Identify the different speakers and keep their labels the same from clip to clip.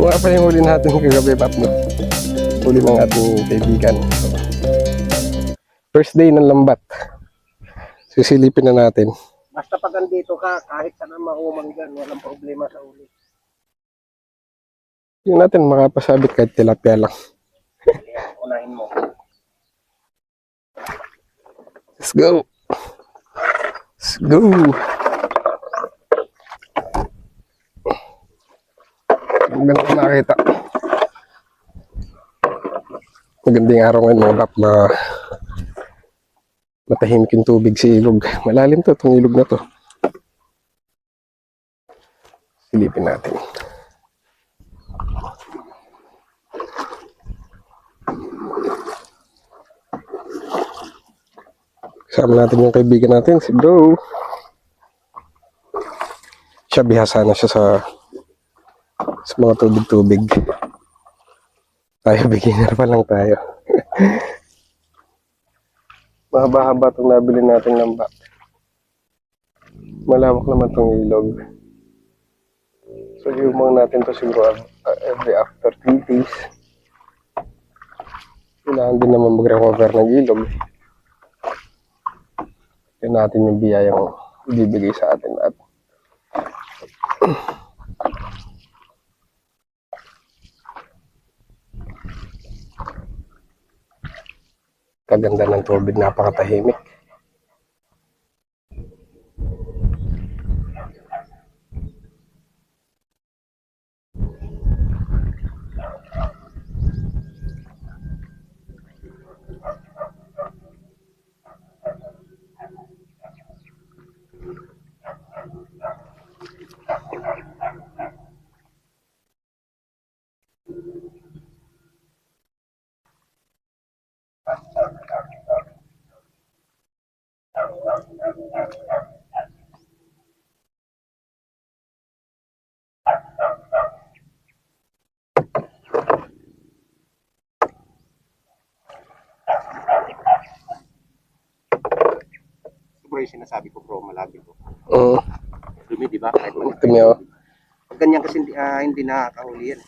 Speaker 1: Ito nga pa yung huli natin kagabi, Papno. Huli ng ating kaibigan. So, first day ng lambat. Sisilipin na natin.
Speaker 2: Basta pag andito ka, kahit saan ang maumang dyan, walang problema sa uli.
Speaker 1: Yung natin makapasabit kahit tilapia lang.
Speaker 2: Unahin mo.
Speaker 1: Let's go! Let's go! Ang ganda ko nakita. Magandang araw ngayon mga bap na matahimik yung tubig sa ilog. Malalim to, itong ilog na to. Silipin natin. Kasama natin yung kaibigan natin, si bro. Siya bihasa siya sa sa mga tubig-tubig. Tayo, beginner pa lang tayo. Mahaba-haba itong nabili natin ng bak. Malawak naman itong ilog. So, yung natin to siguro uh, every after 3 days. Kailangan din naman mag-recover ng ilog. Yun natin yung biyayang ibibigay sa atin at kaganda ng tubig, napakatahimik.
Speaker 2: Bro, yung sinasabi ko bro, malabi ko.
Speaker 1: Oo,
Speaker 2: Dumi, di ba? Kahit man.
Speaker 1: Dumi, oh.
Speaker 2: Pag ganyan kasi hindi, ah, hindi nakakahuli yan.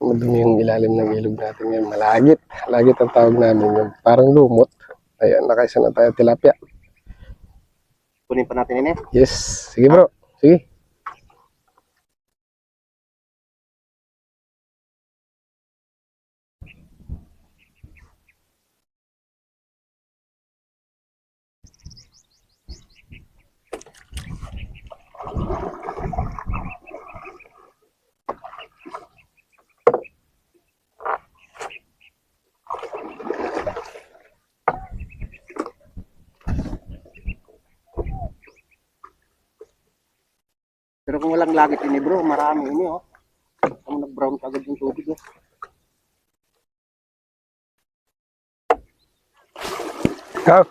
Speaker 1: Madumi yung ilalim ng ilog natin ngayon. Malagit. Malagit ang tawag namin. Yung parang lumot. Ayan, nakaisa na tayo tilapia.
Speaker 2: Kunin pa natin yun eh.
Speaker 1: Yes. Sige bro. Sige.
Speaker 2: Pero kung walang lagit ini bro, marami ini oh. Ang nag-brown kagad yung tubig oh.
Speaker 1: Go.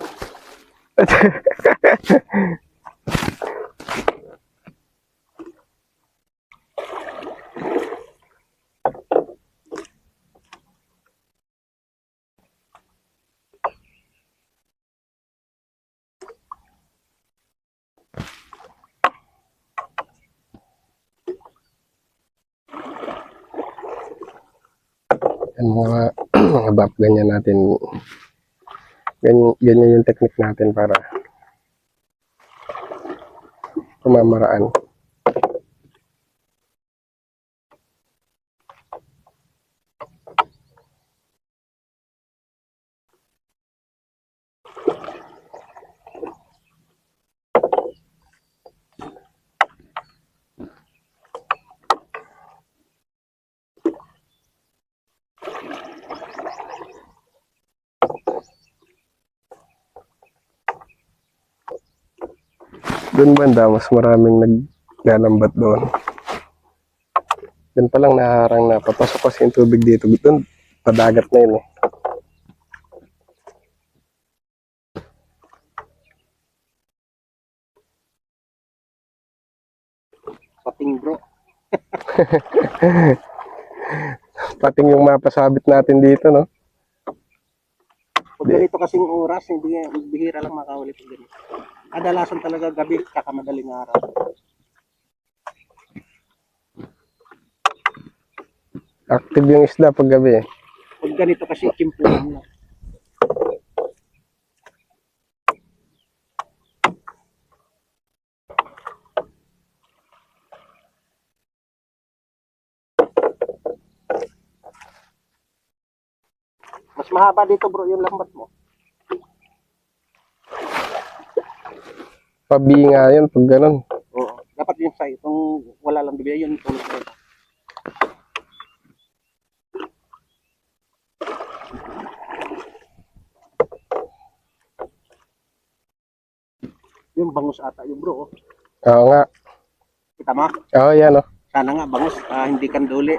Speaker 1: Yan mga mga bap ganyan natin ganyan, ganyan yung technique natin para pamamaraan. Doon banda, mas maraming naglalambat doon. Doon pa lang naharang na, papasok kasi yung tubig dito. Doon, padagat na yun eh.
Speaker 2: Pating bro.
Speaker 1: Pating yung mapasabit natin dito, no?
Speaker 2: Pag ganito kasing oras, hindi bihira lang makahuli pag ganito kadalasan talaga gabi kaka madaling araw.
Speaker 1: Active yung isda pag gabi. eh.
Speaker 2: Pag ganito kasi kimpulan na. Mas mahaba dito bro yung lambat mo.
Speaker 1: Pabi nga yun pag ganun.
Speaker 2: Oo. Dapat yung sa itong wala lang bibigay yun tulad ko. Yung bangus ata yung bro. oh.
Speaker 1: Oo nga.
Speaker 2: Kita mo?
Speaker 1: Oo, yan oh.
Speaker 2: Sana nga bangus, ah, hindi kanduli.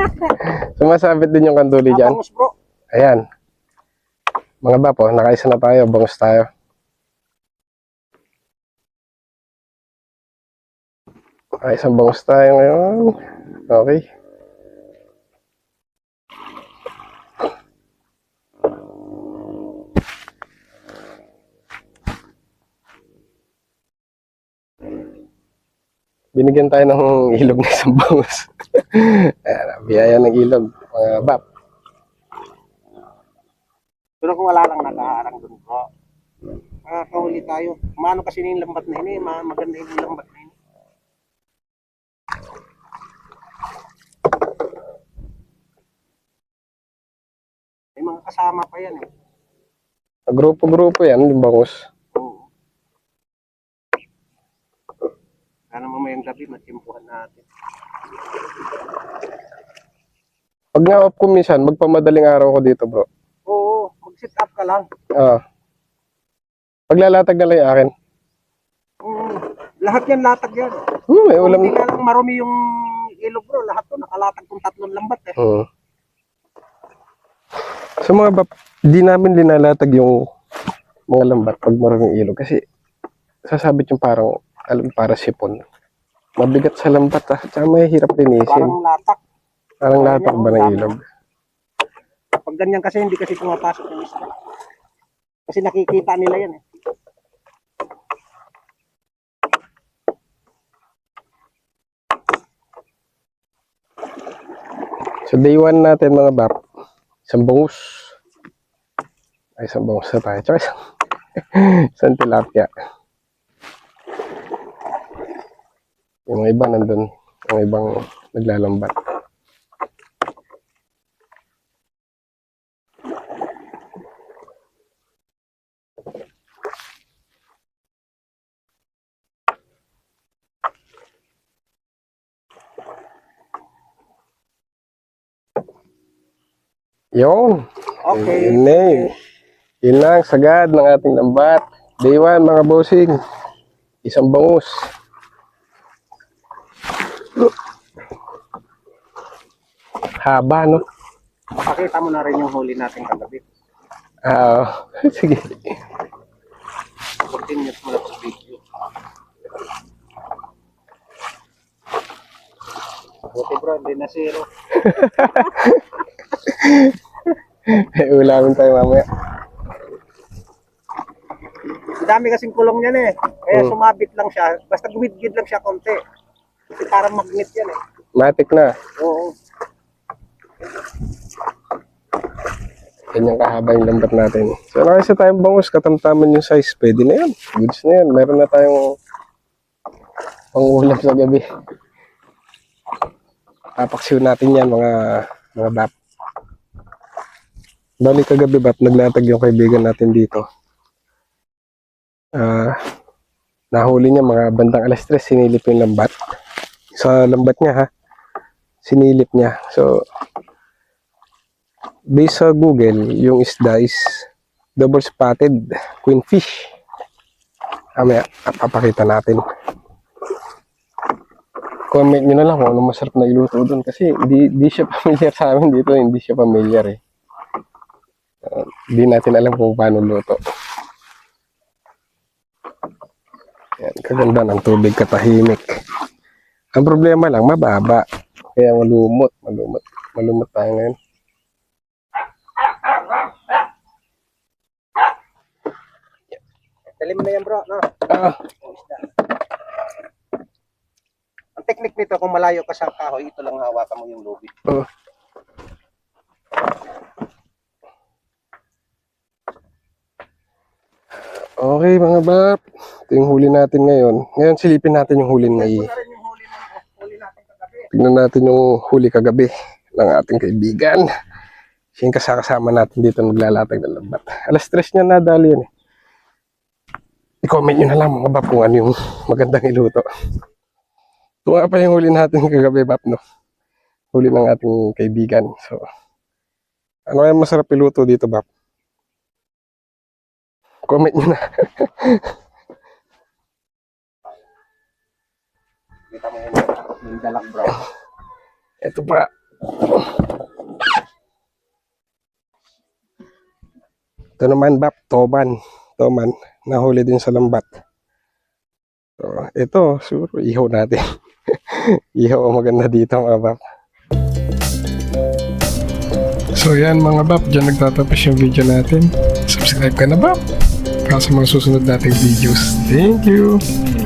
Speaker 1: Sumasabit din yung kanduli
Speaker 2: Ah,
Speaker 1: dyan.
Speaker 2: bangus bro.
Speaker 1: Ayan. Mga bapo, nakaisa na tayo. Bangus tayo. Ay, isang bangus tayo ngayon. Okay. Binigyan tayo ng ilog na isang bangus. Ayan, biyaya ng ilog. Mga bap.
Speaker 2: Pero kung wala lang nag-aarang dun bro. Makakahuli tayo. Maano kasi yung lambat na yun eh. Ma- maganda yung lambat na yun. Mga kasama pa yan eh.
Speaker 1: Grupo-grupo yan, yung bangus.
Speaker 2: Oo. Sana mamayang gabi matimpuhan natin.
Speaker 1: Pag nga off ko minsan, magpamadaling araw ko dito bro.
Speaker 2: Oo, mag-sit up ka lang.
Speaker 1: Ah. Paglalatag na lang yung akin.
Speaker 2: Mm, lahat yan latag yan.
Speaker 1: Hmm, may ulam.
Speaker 2: Hindi nga lang marumi yung ilog bro. Lahat to nakalatag kung tatlong lambat eh.
Speaker 1: Hmm. So mga bap, di namin linalatag yung mga lambat pag maraming ilog kasi sasabit yung parang alam para sipon. Mabigat sa lambat ah, tsaka may hirap linisin.
Speaker 2: Parang latak.
Speaker 1: Parang latak ba ng ilog?
Speaker 2: Pag ganyan kasi hindi kasi pumapasok yung isda. Kasi nakikita nila yan eh.
Speaker 1: So day one natin mga bap, isang bangus. Ay, isang bangus na tayo. Tsaka isang, isang tilapia. Yung mga iba nandun, yung ibang naglalambat. Yung,
Speaker 2: Okay.
Speaker 1: Yun na eh. Yun lang, sagad ng ating lambat. Day 1, mga bossing. Isang bangus. Haba, no?
Speaker 2: Pakita mo na rin yung huli natin kagabi.
Speaker 1: Ah, sige.
Speaker 2: 14 minutes mo na sa video. Buti bro, hindi na zero.
Speaker 1: May ulamin tayo mamaya.
Speaker 2: Ang dami kasing kulong yan eh. Kaya
Speaker 1: Mm.
Speaker 2: sumabit lang siya. Basta gumid-gid lang siya konti. Kasi parang magnet yan eh.
Speaker 1: Matik na.
Speaker 2: Oo.
Speaker 1: Ganyan kahaba yung lambat natin. So, nakisa tayong bangus, katamtaman yung size. Pwede na yan. Goods na yan. Meron na tayong pangulam sa gabi. Papaksiw natin yan, mga mga bap. Bali kagabi bap, naglatag yung kaibigan natin dito. Ah, nahuli niya mga bandang alas 3, sinilip yung lambat. Sa lambat niya ha, sinilip niya. So, based sa Google, yung isda is double spotted queen fish. Amaya, papakita natin. Comment nyo na lang kung ano masarap na iluto doon kasi di, di siya familiar sa amin dito, hindi siya familiar eh. Uh, di natin alam kung paano luto. Yan, kaganda ng tubig katahimik. Ang problema lang, mababa. Kaya malumot, malumot. Malumot tayo ngayon.
Speaker 2: Dali mo na yan bro. No?
Speaker 1: Ah,
Speaker 2: Yung isda. Ang technique nito, kung malayo ka sa kahoy, ito lang hawakan mo yung lubid.
Speaker 1: oh. Okay mga bap, ito yung huli natin ngayon. Ngayon silipin natin yung huli na i-
Speaker 2: huli natin kagabi.
Speaker 1: Tignan natin yung huli kagabi ng ating kaibigan. Siya yung kasakasama natin dito naglalatag ng lambat. Alas stress niya nadali yan eh. I-comment nyo na lang mga bap kung ano yung magandang iluto. Ito nga pa yung huli natin kagabi bap no. Huli ng ating kaibigan. So, ano kaya masarap iluto dito bap? Comment nyo na.
Speaker 2: Kita mo yun, yung dalag bro.
Speaker 1: Ito pa. Ito naman bap, toban. Toman, nahuli din sa lambat. So, ito, siguro ihaw natin. ang maganda dito mga bap. So yan mga bap, dyan nagtatapos yung video natin. Subscribe ka na bap para sa mga susunod nating videos. Thank you!